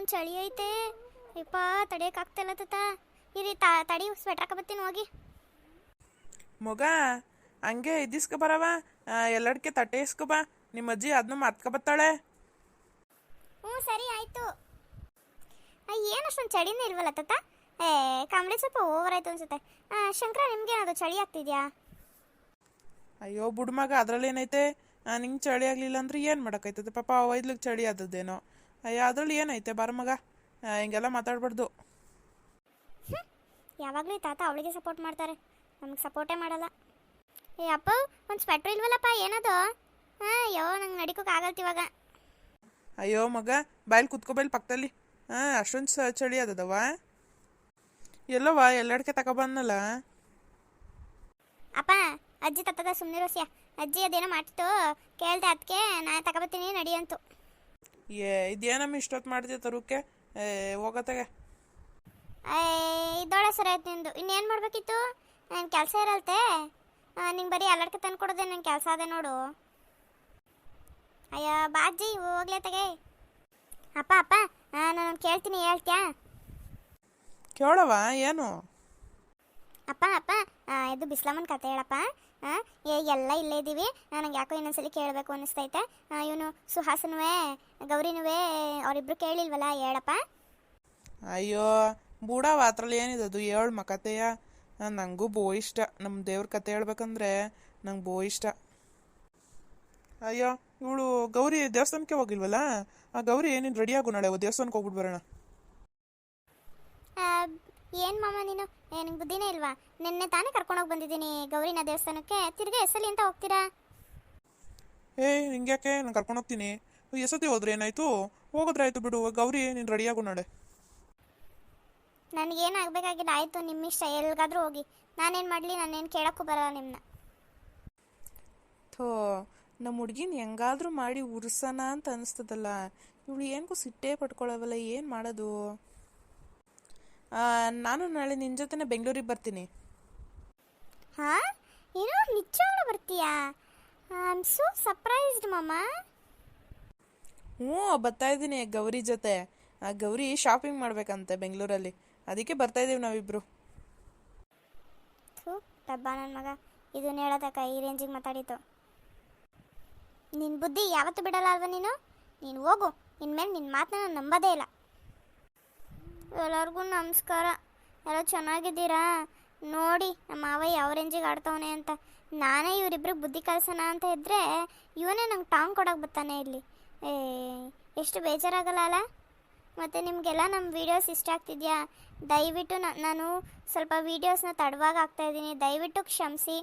ಎಷ್ಟೊಂದು ಚಳಿ ಐತೆ. ಯಪ್ಪ ತಡಿಯೋಕ್ಕಾಗ್ತಲ್ಲ ತಾತ. ಇರಿ ತಾ ತಡಿ ಸ್ವೆಟರ್ ಹಾಕಬತ್ತೀನಿ ಹೋಗಿ. ಮಗ ಹಂಗೆ ಇದಿಸ್ಕೊ ಬರವ. ಎಲ್ಲಡ್ಕೆ ತಟ್ಟೆ ಇಸ್ಕೊ ಬಾ. ನಿಮ್ಮ ಅಜ್ಜಿ ಅದನ್ನ ಮಾತ್ಕೊಬತ್ತಾಳೆ ಹ್ಞೂ ಸರಿ ಆಯಿತು. ಏನು ಅಷ್ಟೊಂದು ಚಳಿನೇ ಇಲ್ವಲ್ಲ ತಾತ? ಏ ಕಾಮಿಡಿ ಸ್ವಲ್ಪ ಓವರ್ ಆಯ್ತು ಅನ್ಸುತ್ತೆ. ಆ, ನಿಮ್ಗೆ ಅದು ಚಳಿ ಆಗ್ತಿದ್ಯಾ? ಅಯ್ಯೋ ಬುಡ್ ಮಗ ಅದ್ರಲ್ಲಿ ಏನೈತೆ ನಿಂಗೆ ಚಳಿ ಆಗ್ಲಿಲ್ಲ ಅಂದ್ರೆ ಏನು ಮಾಡೋಕ್ಕೈತದೆ ಪಾಪ ವೈದ್ಲಿಗೆ ಚಳಿ ಆದದ್ದೇನೋ. ಅಯ್ಯೋ ಅದ್ರಲ್ಲಿ ಏನೈತೆ ಬಾರ ಮಗ? ಹಿಂಗೆಲ್ಲ ಮಾತಾಡ್ಬಾರ್ದು. ಯಾವಾಗಲೂ ತಾತ ಅವಳಿಗೆ ಸಪೋರ್ಟ್ ಮಾಡ್ತಾರೆ. ನಮಗೆ ಸಪೋರ್ಟೇ ಮಾಡಲ್ಲ. ಏ ಅಪ್ಪ ಒಂದು ಸ್ವೆಟ್ರ್ ಇಲ್ವಲ್ಲಪ್ಪ ಏನದು? ಹಾಂ ಯೋ ನಂಗೆ ನಡಿಕೋಕೆ ಆಗಲ್ತ ಇವಾಗ. ಅಯ್ಯೋ ಮಗ ಬೈಲ್ ಕುತ್ಕೋಬೈಲ್ ಪಕ್ಕದಲ್ಲಿ ಹಾಂ ಅಷ್ಟೊಂದು ಚಳಿ ಅದದವ? ಎಲ್ಲವ ಎಲ್ಲಡ್ಕೆ ತಗೊಬಂದಲ್ಲ ಅಪ್ಪ ಅಜ್ಜಿ ತತ್ತದ ಸುಮ್ಮನೆ ರೋಸಿಯ ಅಜ್ಜಿ ಅದೇನೋ ಮಾಡ್ತಿತ್ತು. ಕೇಳ್ದೆ ಅದಕ್ಕೆ ನಾನು ತಗೊಬತ್ತೀನಿ ನಡಿ ಅಂತು. ಏ ಇದೇನಮ್ಮ ಇಷ್ಟೊತ್ತು ಮಾಡ್ತೀಯ ತರುಕೆ? ಏ ಹೋಗತ್ತಾಗೆ ಇದ್ದೋಳೆ ಸರಿ ಆಯ್ತು ನಿಂದು. ಇನ್ನೇನು ಮಾಡಬೇಕಿತ್ತು? ನನ್ನ ಕೆಲಸ ಇರಲ್ತೆ? ನಿಂಗೆ ಬರೀ ಅಲರ್ಟ್ ತಂದು ಕೊಡೋದೆ ನನ್ನ ಕೆಲಸ ಅದೇ ನೋಡು. ಅಯ್ಯ ಬಾಜಿ ಹೋಗ್ಲೇ ತಗೆ. ಅಪ್ಪ ಅಪ್ಪ ನಾನು ಕೇಳ್ತೀನಿ ಹೇಳ್ತ್ಯಾ? ಕೇಳವ ಏನು? ಅಪ್ಪ ಅಪ್ಪ ಇದು ಬಿಸ್ಲಮ್ಮನ ಕತೆ ಹೇಳಪ್ಪ. ಏ, ಎಲ್ಲ ಇಲ್ಲೇ ಇದ್ದೀವಿ ನನಗೆ ಯಾಕೋ ಇನ್ನೊಂದ್ಸಲಿ ಕೇಳಬೇಕು ಅನಿಸ್ತೈತೆ ಇವನು ಸುಹಾಸನುವೇ, ಗೌರಿನುವೇ, ಅವರಿಬ್ರು ಕೇಳಿಲ್ವಲ್ಲ, ಹೇಳಪ್ಪ. ಅಯ್ಯೋ ಬೂಡವ ಅದ್ರಲ್ಲಿ ಏನಿದದು ಹೇಳ ಮಕತೆಯ. ನನಗೂ ಬೋ ಇಷ್ಟ. ನಮ್ಮ ದೇವ್ರ ಕತೆ ಹೇಳ್ಬೇಕಂದ್ರೆ ನಂಗೆ ಬೋ ಇಷ್ಟ. ಅಯ್ಯೋ, ಇವಳು ಗೌರಿ ದೇವಸ್ಥಾನಕ್ಕೆ ಹೋಗಿಲ್ವಲ್ಲ? ಆ, ಗೌರಿ ಏನೇನು ರೆಡಿ ಆಗು ನಾಳೆ? ದೇವಸ್ಥಾನಕ್ಕೆ ಹೋಗ್ಬಿಟ್ಟು ಬರೋಣ. ಏನು ಮಾಮ ನೀನು? ಏ ನಿಂಗೆ ಬುದ್ಧಿನೇ ಇಲ್ವಾ? ನಿನ್ನೆ ತಾನೇ ಕರ್ಕೊಂಡೋಗಿ ಬಂದಿದ್ದೀನಿ ಗೌರಿನ ದೇವಸ್ಥಾನಕ್ಕೆ. ತಿರ್ಗಾ ಎಸಲಿ ಅಂತ ಹೋಗ್ತೀರಾ? ಏ ಹಿಂಗ್ಯಾಕೆ ನಾನು ಕರ್ಕೊಂಡು ಹೋಗ್ತೀನಿ ಎಸತಿ ಹೋದ್ರೆ ಏನಾಯ್ತು? ಹೋಗೋದ್ರೆ ಆಯ್ತು ಬಿಡು. ಗೌರಿ ನೀನು ರೆಡಿಯಾಗು ಆಗು ನಾಳೆ. ನನಗೇನು ಆಗಬೇಕಾಗಿಲ್ಲ. ಆಯಿತು ನಿಮ್ಮ ಇಷ್ಟ ಎಲ್ಗಾದ್ರೂ ಹೋಗಿ. ನಾನೇನು ಮಾಡಲಿ? ನಾನೇನು ಕೇಳೋಕ್ಕೂ ಬರಲ್ಲ ನಿಮ್ಮನ್ನ ಥೋ ನಮ್ಮ ಹುಡುಗಿನ ಹೆಂಗಾದ್ರೂ ಮಾಡಿ ಉರ್ಸನ ಅಂತ ಅನಿಸ್ತದಲ್ಲ. ಇವಳು ಏನಕ್ಕೂ ಸಿಟ್ಟೇ ಪಟ್ಕೊಳ್ಳೋವಲ್ಲ ಏನು ಮಾಡೋದು? ನಾನು ನಾಳೆ ನಿನ್ನ ಜೊತೆನೇ ಬೆಂಗಳೂರಿಗೆ ಬರ್ತೀನಿ. ಹಾಂ? ಏನೋ ನಿಜವಾಗ್ಲೂ ಬರ್ತೀಯಾ? ಐ ಆಮ್ ಸೋ ಸರ್ಪ್ರೈಸ್ಡ್ ಮಾಮ. ಹ್ಞೂ ಬರ್ತಾ ಇದ್ದೀನಿ ಗೌರಿ ಜೊತೆ. ಆ ಗೌರಿ ಶಾಪಿಂಗ್ ಮಾಡ್ಬೇಕಂತೆ ಬೆಂಗಳೂರಲ್ಲಿ. ಅದಕ್ಕೆ ಬರ್ತಾ ಇದೀವಿ ನಾವಿಬ್ರು. ಥೂ ಡಬ್ಬ ನನ್ನ ಮಗ. ಇದನ್ನ ಹೇಳೋದಕ್ಕ ಈ ರೇಂಜಿಗೆ ಮಾತಾಡಿತು ನಿನ್ನ ಬುದ್ಧಿ ಯಾವತ್ತೂ ಬಿಡಲ್ಲ ಅಲ್ವಾ ನೀನು? ನೀನು ಹೋಗು. ಇನ್ಮೇಲೆ ನಿನ್ನ ಮಾತನ್ನ ನಾನು ನಂಬೋದೇ ಇಲ್ಲ. ಎಲ್ಲರಿಗೂ ನಮಸ್ಕಾರ. ಎಲ್ಲ ಚೆನ್ನಾಗಿದ್ದೀರಾ? ನೋಡಿ, ನಮ್ಮ ಮಾವ ಯಾವ ರೇಂಜಿಗೆ ಆಡ್ತವನೆ ಅಂತ. ನಾನೇ ಇವರಿಬ್ರಿಗೆ ಬುದ್ಧಿ ಕಲ್ಸೋಣ ಅಂತ ಇದ್ದರೆ ಇವನೇ ನಂಗೆ ಟಾಂಗ್ ಕೊಡೋಕೆ ಬರ್ತಾನೆ ಇಲ್ಲಿ. ಏ, ಎಷ್ಟು ಬೇಜಾರಾಗಲ್ಲ ಅಲ್ಲ? ಮತ್ತು ನಿಮಗೆಲ್ಲ ನಮ್ಮ ವೀಡಿಯೋಸ್ ಇಷ್ಟ ಆಗ್ತಿದ್ಯಾ? ದಯವಿಟ್ಟು ನಾನು ಸ್ವಲ್ಪ ವೀಡಿಯೋಸ್ನ ತಡವಾಗಿ ಹಾಕ್ತಾಯಿದ್ದೀನಿ ದಯವಿಟ್ಟು ಕ್ಷಮಿಸಿ.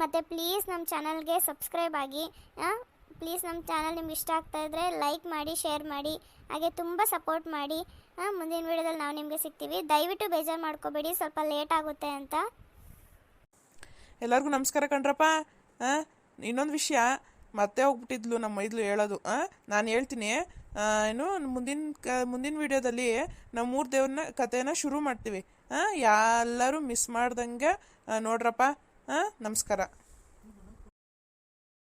ಮತ್ತು ಪ್ಲೀಸ್ ನಮ್ಮ ಚಾನಲ್ಗೆ ಸಬ್ಸ್ಕ್ರೈಬ್ ಆಗಿ ಪ್ಲೀಸ್ ನಮ್ಮ ಚಾನಲ್ ನಿಮ್ಗೆ ಇಷ್ಟ ಆಗ್ತಾ ಇದ್ರೆ ಲೈಕ್ ಮಾಡಿ, ಶೇರ್ ಮಾಡಿ, ಹಾಗೆ ತುಂಬ ಸಪೋರ್ಟ್ ಮಾಡಿ. ಮುಂದಿನ ವೀಡಿಯೋದಲ್ಲಿ ನಾವು ನಿಮಗೆ ಸಿಗ್ತೀವಿ. ದಯವಿಟ್ಟು ಬೇಜಾರು ಮಾಡ್ಕೋಬೇಡಿ, ಸ್ವಲ್ಪ ಲೇಟ್ ಆಗುತ್ತೆ ಅಂತ. ಎಲ್ಲರಿಗೂ ನಮಸ್ಕಾರ ಕಣ್ರಪ್ಪ. ಇನ್ನೊಂದು ವಿಷಯ ಮತ್ತೆ ಹೋಗ್ಬಿಟ್ಟಿದ್ಲು ನಮ್ಮ ಮೈದ್ಲು ಹೇಳೋದು. ನಾನು ಹೇಳ್ತೀನಿ. ಏನು ಮುಂದಿನ ಕ, ಮುಂದಿನ ವಿಡಿಯೋದಲ್ಲಿ ನಾವು ಮೂರು ದೇವ್ರನ್ನ ಕಥೆನ ಶುರು ಮಾಡ್ತೀವಿ. ಎಲ್ಲರೂ ಮಿಸ್ ಮಾಡ್ದಂಗೆ ನೋಡ್ರಪ್ಪ. ನಮಸ್ಕಾರ.